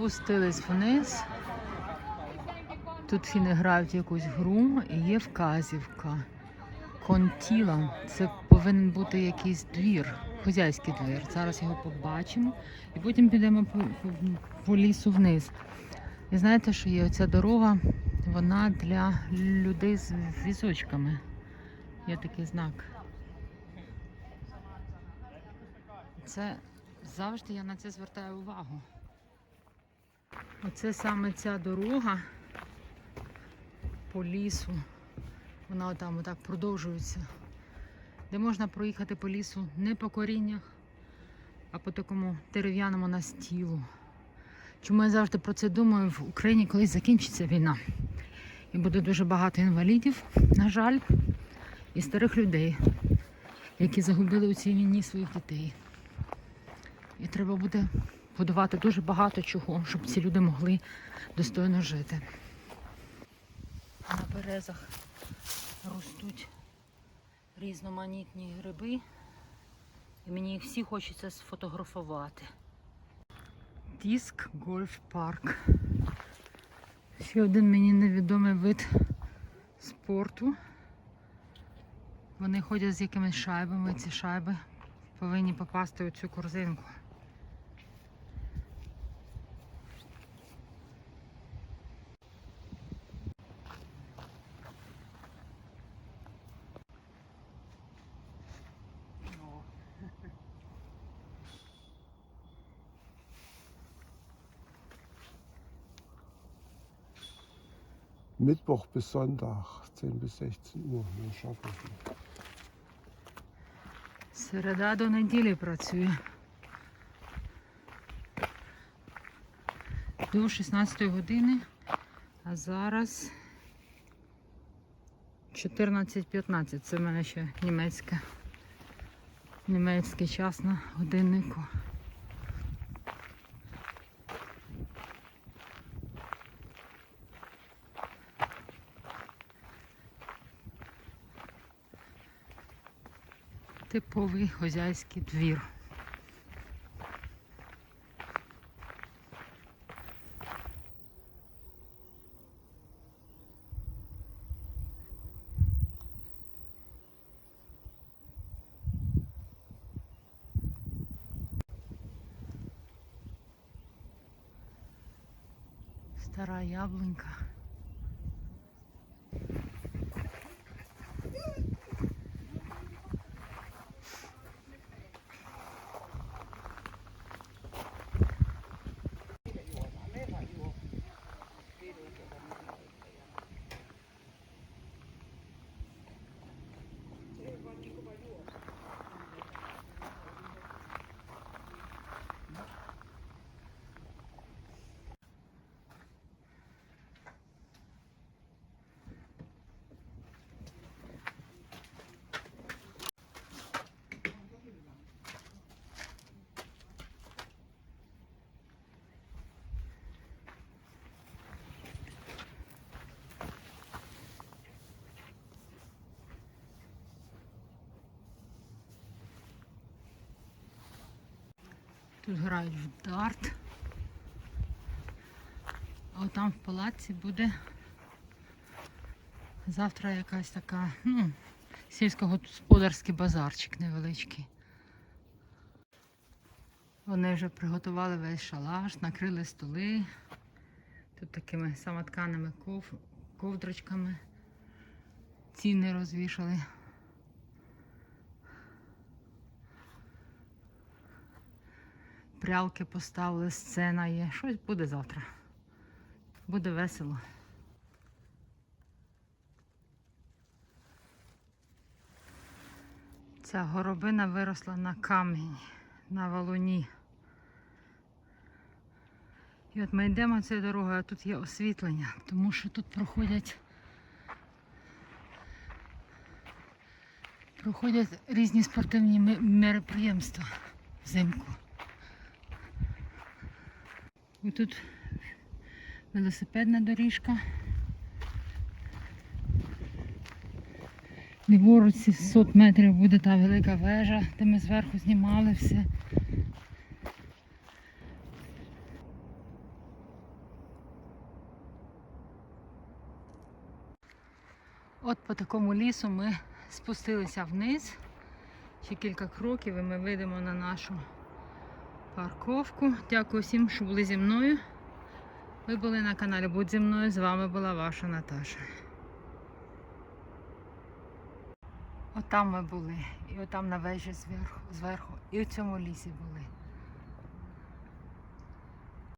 Спустились вниз. Тут фіни грають якусь гру і є вказівка. Контіла. Це повинен бути якийсь двір, хозяйський двір. Зараз його побачимо і потім підемо по, по, по лісу вниз. І знаєте, що є оця дорога, вона для людей з візочками. Є такий знак. Це завжди я на це звертаю увагу. Оце саме ця дорога по лісу. Вона там отак продовжується. Де можна проїхати по лісу не по коріннях, а по такому дерев'яному настілу. Чому я завжди про це думаю? В Україні колись закінчиться війна. І буде дуже багато інвалідів, на жаль, і старих людей, які загубили у цій війні своїх дітей. І треба буде будувати дуже багато чого, щоб ці люди могли достойно жити. На березах ростуть різноманітні гриби. І мені їх всі хочеться сфотографувати. Диск Гольф Парк. Ще один мені невідомий вид спорту. Вони ходять з якимись шайбами, ці шайби повинні попасти у цю корзинку. Mittwoch bis Sonntag, 10 bis 16 Uhr. Mehr schaffe ich. Середа до неділі працює. До 16 години, а зараз 14.15. Це в мене ще німецька. Німецький час на годиннику. Типовий хозяйський двір. Стара яблунька. Тут грають в дарт. А там в палаці буде завтра якась така, ну, сільськогосподарський базарчик невеличкий. Вони вже приготували весь шалаш, накрили столи. Тут такими самотканими ков... ковдрочками. Ціни розвішали. Прялки поставили, сцена є. Щось буде завтра. Буде весело. Ця горобина виросла на камені, на валуні. І от ми йдемо цією дорогою, а тут є освітлення, тому що тут проходять проходять різні спортивні мероприємства взимку. І тут велосипедна доріжка. Ліворуч сот метрів буде та велика вежа, де ми зверху знімали все. От по такому лісу ми спустилися вниз, ще кілька кроків і ми вийдемо на нашу парковку. Дякую всім, що були зі мною. Ви були на каналі Будь зі мною. З вами була ваша Наташа. Отам ми були. І отам на вежі зверху, зверху. І у цьому лісі були.